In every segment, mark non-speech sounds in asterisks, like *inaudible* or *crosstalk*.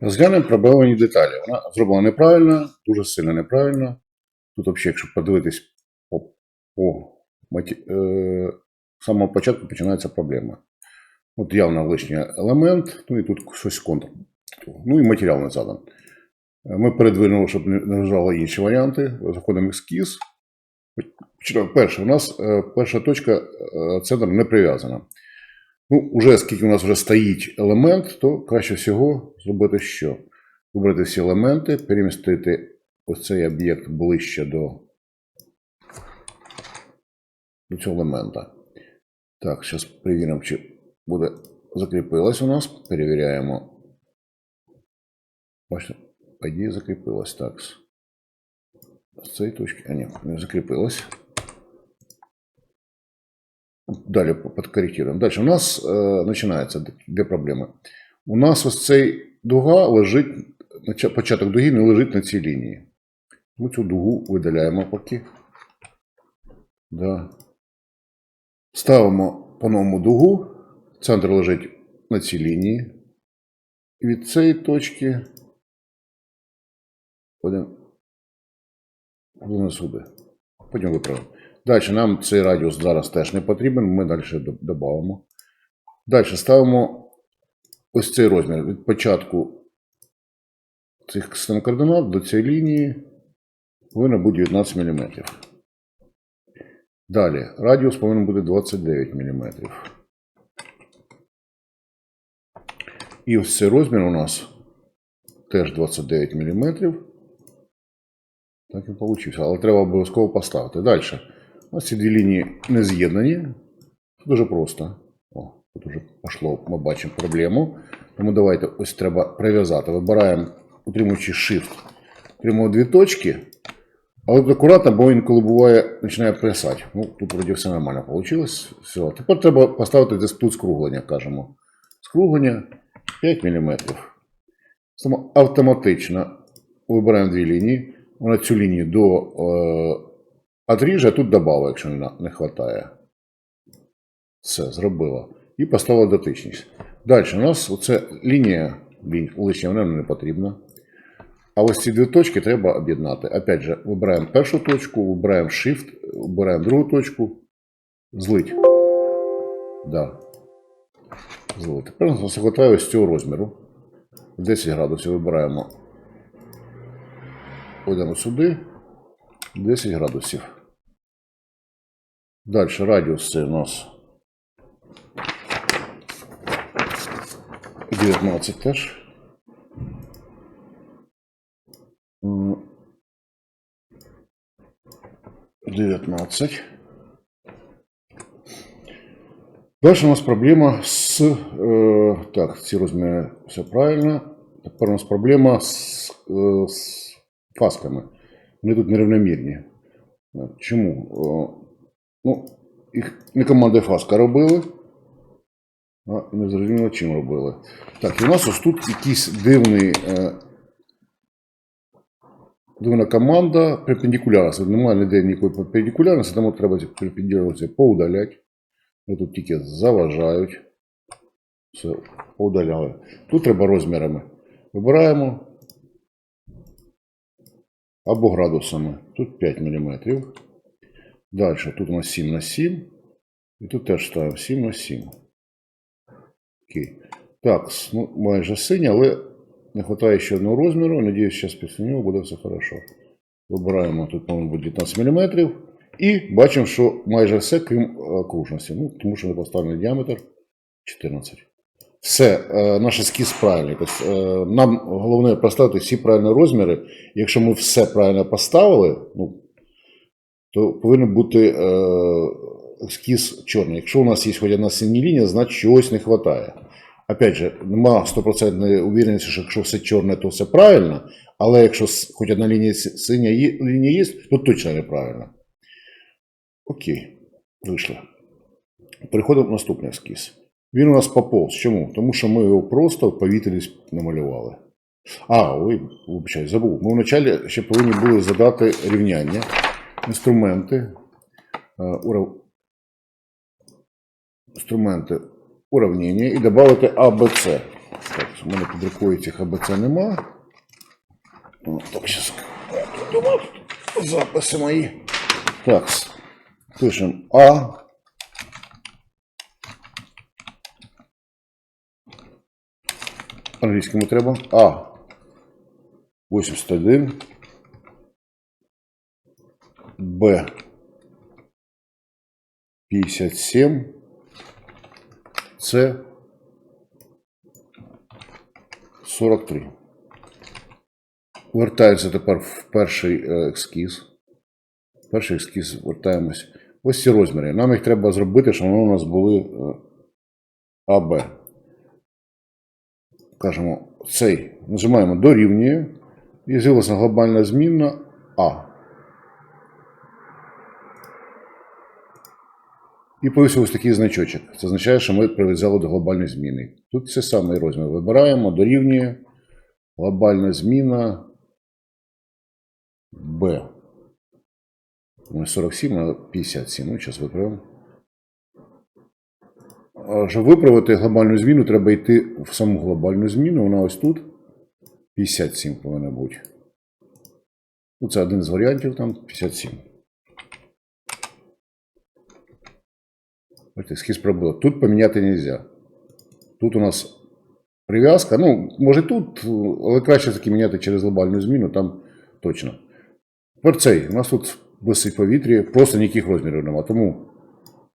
Розглянемо проблемні деталі. Вона зроблена неправильно, дуже сильно неправильно. Тут, взагалі, якщо подивитись по, по е, самого початку починається проблема. От явно лишній елемент, ну і тут щось контур. Ну і матеріал не задан. Ми передвинули, щоб не не лежали інші варіанти. Заходимо в ескіз. Перше, у нас е, перша точка е, центр не прив'язана. Ну, уже оскільки у нас вже стоїть елемент, то краще всього зробити що? Вибрати всі елементи, перемістити ось цей об'єкт ближче до, до цього елемента. Так, зараз перевіримо, чи буде закріпилось у нас. Перевіряємо. Бачите, ідеї закріпилось. Так. З цієї точки. А ні, не закріпилось. Далі подкорректируємо. Далі у нас е, починається дві проблеми. У нас ось цей дуга лежить, початок дуги не лежить на цій лінії. Ми цю дугу видаляємо поки. Да. Ставимо по новому дугу. Центр лежить на цій лінії. І від цієї точки будемо сюди. Потім виправимо. Далі нам цей радіус зараз теж не потрібен, ми далі додамо. Далі ставимо ось цей розмір від початку цих систем координат до цієї лінії повинно бути 19 мм. Далі радіус повинен бути 29 мм. І ось цей розмір у нас теж 29 мм. Так і вийшло. Але треба обов'язково поставити. Далі. Ось ці дві лінії не з'єднані. Дуже просто. О, тут вже пішло, ми бачимо проблему. Тому давайте ось треба прив'язати. Вибираємо, утримуючи Shift, утримуємо дві точки. Але тут акуратно, бо інколи буває, починає плясати. Ну, тут вроді все нормально вийшло. Все. Тепер треба поставити десь тут скруглення, кажемо. Скруглення 5 мм. Само автоматично вибираємо дві лінії. Вона цю лінію до отріже, а тут додала, якщо не, не вистачає. Все, зробила. І поставила дотичність. Далі у нас оце лінія, лишня вона не потрібна. А ось ці дві точки треба об'єднати. Опять же, вибираємо першу точку, вибираємо Shift, вибираємо другу точку, злить. Да. Злить. Тепер нас вистачає ось цього розміру. 10 градусів вибираємо. Пойдемо сюди. 10 градусів. Далі радіус це у нас 19 теж. 19. Далі у нас проблема з. Е, так, ці розміри все правильно. Тепер у нас проблема з, з фасками. Вони тут нерівномірні. Е, Чому? Ну, їх не команда Фаска робили. А не зрозуміло, чим робили. Так, і у нас ось тут якийсь дивний. Е, дивна команда перпендикулярності. Немає ніде ніякої перпендикулярності, тому треба перпендикулярності поудаляти. Вони тут тільки заважають. Все, поудаляли. Тут треба розмірами. Вибираємо. Або градусами. Тут 5 мм. Далі тут у нас 7 на 7. І тут теж ставимо 7 на 7. Окей. Так, ну, майже синє, але не вистачає ще одного розміру. Надіюсь, зараз після нього буде все хорошо. Вибираємо тут, бути 19 мм. І бачимо, що майже все, крім е, окружності. Ну, тому що не поставлений діаметр 14. Все, е, наш ескіз правильний. Тобто, е, нам головне поставити всі правильні розміри. Якщо ми все правильно поставили, ну, то повинен бути е, ескіз чорний. Якщо у нас є хоч одна синя лінія, значить чогось не вистачає. Опять же, нема стопроцентної уверенності, що якщо все чорне, то все правильно. Але якщо хоч одна лінія синя лінія є, то точно неправильно. Окей, вийшло. Переходимо в наступний ескіз. Він у нас поповз. Чому? Тому що ми його просто в повітрі намалювали. А, ой, вибачай, забув. Ми вначалі ще повинні були задати рівняння, інструменти, е, інструменти уравнення і додати АБЦ. Так, У мене під рукою цих АБЦ нема. Ну, Так, зараз думав, записи мої. Так, пишемо А. Англійському треба. А. 81. Б. 57. С. 43. Вертаємося тепер в перший е, ескіз. Перший ескіз вертаємось. Ось ці розміри. Нам їх треба зробити, щоб вони у нас були е, АБ. Кажемо, цей нажимаємо дорівнює і з'явилася глобальна змінна А. І появився ось такий значочок. Це означає, що ми прив'язали до глобальної зміни. Тут це самий розмір. Вибираємо, дорівнює. Глобальна зміна Б. Не 47, а 57. Ну, зараз виправимо. Щоб виправити глобальну зміну, треба йти в саму глобальну зміну. Вона ось тут. 57 повинна бути. Ну, це один з варіантів там 57. Бачите, схіз пробило. Тут поміняти не можна. Тут у нас прив'язка. Ну, може тут, але краще таки міняти через глобальну зміну, там точно. Тепер. У нас тут висить в повітрі, просто ніяких розмірів нема. Тому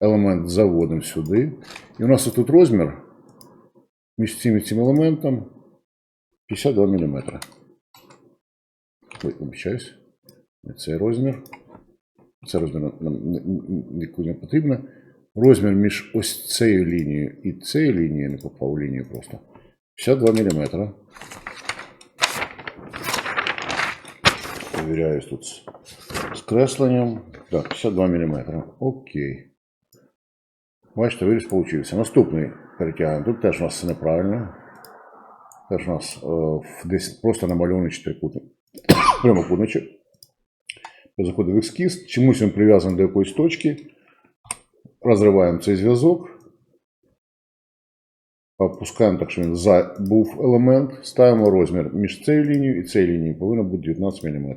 елемент заводимо сюди. І у нас тут розмір між цим і цим елементом 52 мм. Ой. Не цей розмір. Це розмір нам- нам ні- ні- нікуди не потрібно. Розмір між ось цією лінією і цією лінією, не попав лінію просто. 52 мм. Перевіряю тут з- кресленням. Так, 52 мм. Окей. Бачите, виріс получився. Наступний перетягуємо. Тут теж у нас неправильно. Теж у нас е, десь просто намальований чотирикутник. *coughs* Прямокутничок. Заходимо в ескіз. Чомусь він прив'язаний до якоїсь точки. Розриваємо цей зв'язок. Опускаємо так, що він за був елемент. Ставимо розмір між цією лінією і цією лінією. Повинно бути 19 мм.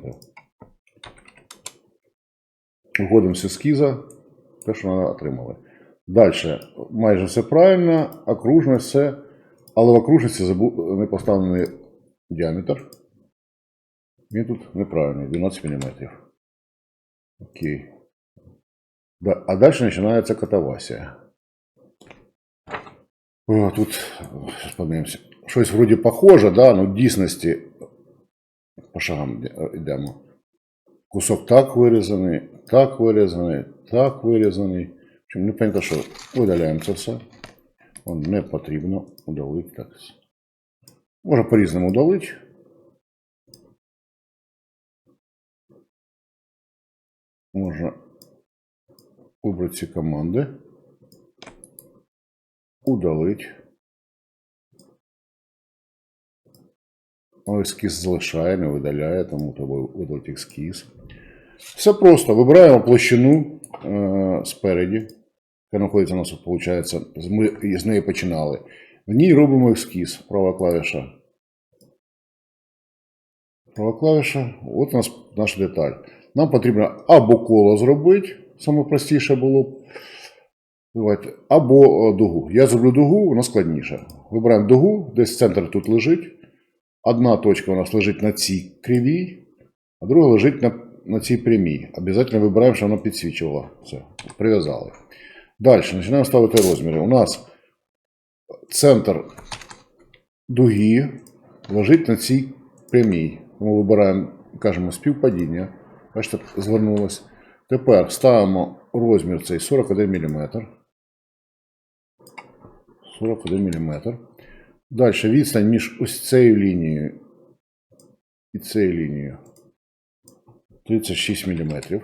Виходимо з ескіза. Те, що ми отримали. Далі. Майже все правильно. Окружність все. Але в окружності забув не поставлений діаметр. Він тут неправильний, 12 мм. Окей. А далі починається катавасія. О, тут, зараз подивимося. Щось вроді похоже, да, але в дійсності по шагам йде- йдемо. Кусок так вирізаний, так вирізаний, так вирізаний. В общем, не понятно, що видаляємо це все. Вон не потрібно удалити так. Можна по-різному удалити. Можна вибрати ці команди. Удалить. Ну, ескіз залишає, не видаляє, тому треба видалити ескіз. Все просто. Вибираємо площину е, спереді, яка знаходиться у нас, виходить, ми з неї починали. В ній робимо ескіз, права клавіша. Права клавіша, от у нас наша деталь. Нам потрібно або коло зробити, саме простіше було б. Давайте, або е, дугу. Я зроблю дугу, вона складніша. Вибираємо дугу, десь центр тут лежить. Одна точка у нас лежить на цій кривій, а друга лежить на, на цій прямій. Обов'язково вибираємо, щоб вона підсвічувала. Все, прив'язали. Далі починаємо ставити розміри. У нас центр дуги лежить на цій прямій. Тому вибираємо, кажемо, співпадіння. Бачите, звернулося. Тепер ставимо розмір цей 41 мм. 41 мм. Далі відстань між ось цією лінією і цією лінією 36 мм.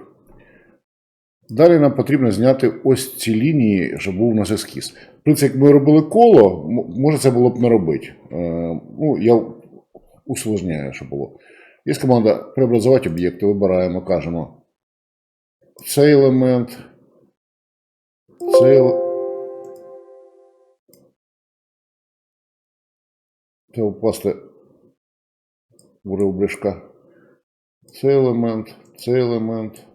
Далі нам потрібно зняти ось ці лінії, щоб був у нас ескіз. В принципі, якби ми робили коло, може це було б не робити. Е, ну, я усложняю, що було. Є команда преобразувати об'єкти, вибираємо, кажемо цей елемент, цей треба впасти в ребришка. Цей елемент, цей елемент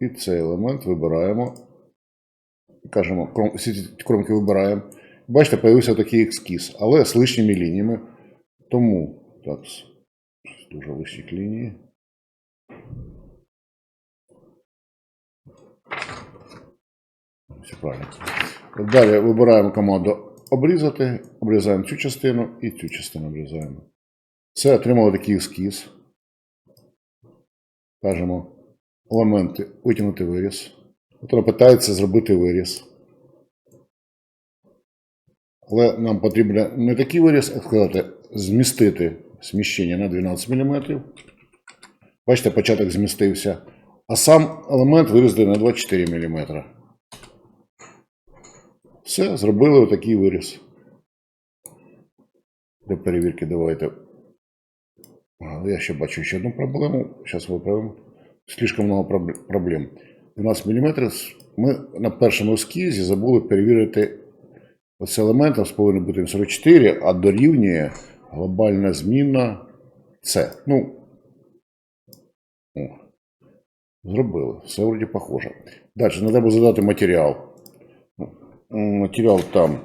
і цей елемент вибираємо. Кажемо, кром, всі ці кромки вибираємо. Бачите, появився такий ескіз, але з лишніми лініями. Тому, так, дуже лишні лінії. Все правильно. Далі вибираємо команду обрізати, обрізаємо цю частину і цю частину обрізаємо. Це отримали такий ескіз. Кажемо елементи витягнути виріз. От питається зробити виріз. Але нам потрібно не такий виріз, а сказати, змістити сміщення на 12 мм. Бачите, початок змістився. А сам елемент вирізати на 24 мм. Все, зробили отакий виріз. Для перевірки давайте. А, Я ще бачу ще одну проблему. Зараз виправимо. Слишком много проб- проблем. 12 мм. Ми на першому ескізі забули перевірити ось елемент, у повинен бути 44, а дорівнює глобальна зміна С. Ну, о, зробили. Все вроді похоже. Далі, треба задати матеріал. Матеріал там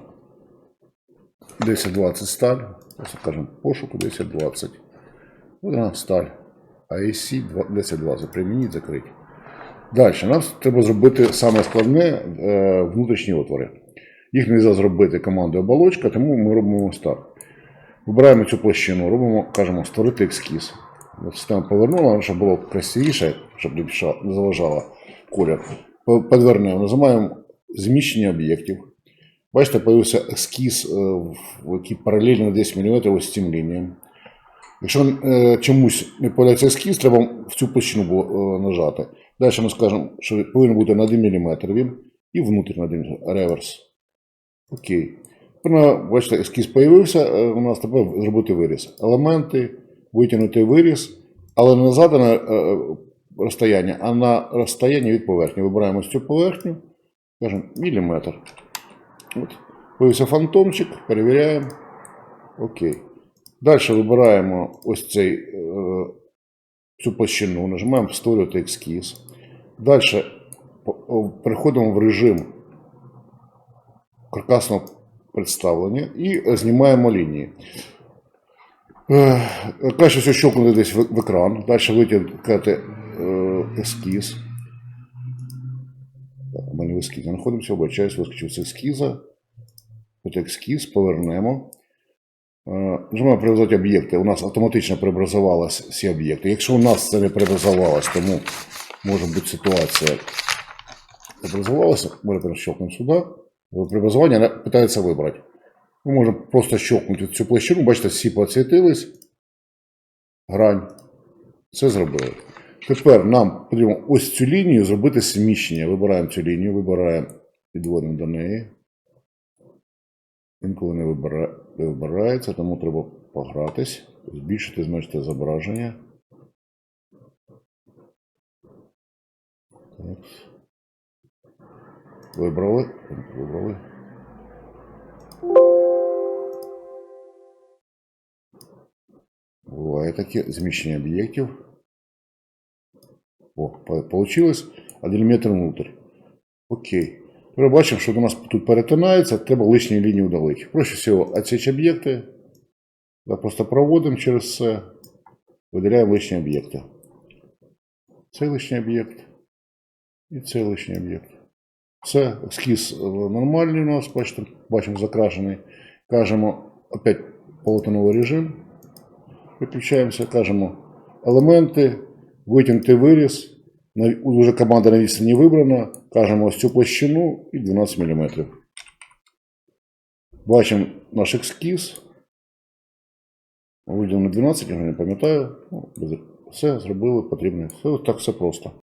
1020 сталь. Просто кажемо пошуку 1020. Ось вона сталь. AEC 1020. Примініть, закрити. Далі. Нам треба зробити саме складне е, внутрішні отвори. Їх не можна зробити командою оболочка, тому ми робимо так. Вибираємо цю площину, робимо, кажемо, створити ескіз. Система повернула, щоб було красивіше, щоб не заважало колір. По- Подвернемо, нажимаємо зміщення об'єктів. Бачите, появився ескіз, е, який паралельно 10 мм ось цим лініям. Якщо е, чомусь не появляється ескіз, треба в цю площину було, е, нажати. Далі ми скажемо, що повинен бути на 1 мм він і внутрі на 1 мм. Реверс. Окей. Бачите, ескіз появився, у нас тепер зробити виріз. Елементи, витягнути виріз, але не на задане розстояння, а на розстояння від поверхні. Вибираємо цю поверхню, кажемо міліметр. От. Появився фантомчик, перевіряємо. Окей. Далі вибираємо ось цей, е, цю площину, нажимаємо створювати ескіз. Далі переходимо в режим каркасного представлення і знімаємо лінії. Краще все щелкнути десь в екран. Далі витягнути ескіз. У мене в ескізі знаходимося, обачаюсь, вискочив з ескіза. От ескіз, повернемо. Е, Нажимаємо прив'язати об'єкти. У нас автоматично преобразувалися всі об'єкти. Якщо у нас це не преобразувалось, тому може бути ситуація. Преобразувалося, ми перещелкнемо сюди. Преобразування питається вибрати. Ми можемо просто щелкнути цю площину. Бачите, всі поцвітились. Грань. Це зробили. Тепер нам потрібно ось цю лінію зробити зміщення. Вибираємо цю лінію, вибираємо, підводимо до неї. Інколи не вибира- не вибирається, тому треба погратись, збільшити, зменшити зображення. Так. Вибрали. Вибрали. Буває таке зміщення об'єктів. О, по- получилось 1 метр внутрь. Окей. Тепер бачимо, що у нас тут перетинається, треба лишні лінії удалити. Проще всього, отсечь об'єкти. Просто проводимо через це, виділяємо лишні об'єкти. Цей лишній об'єкт. І цей лишній об'єкт. Все, ескіз е, нормальний у нас, бачите, бачимо закрашений. Кажемо опять полотновий режим. Виключаємося, кажемо елементи, витягнути виріз. Уже команда на відстані вибрана. Кажемо ось цю площину і 12 мм. Бачимо наш ескіз. Виділено 12, я не пам'ятаю. Ну, Все зробили потрібне. Все так все просто.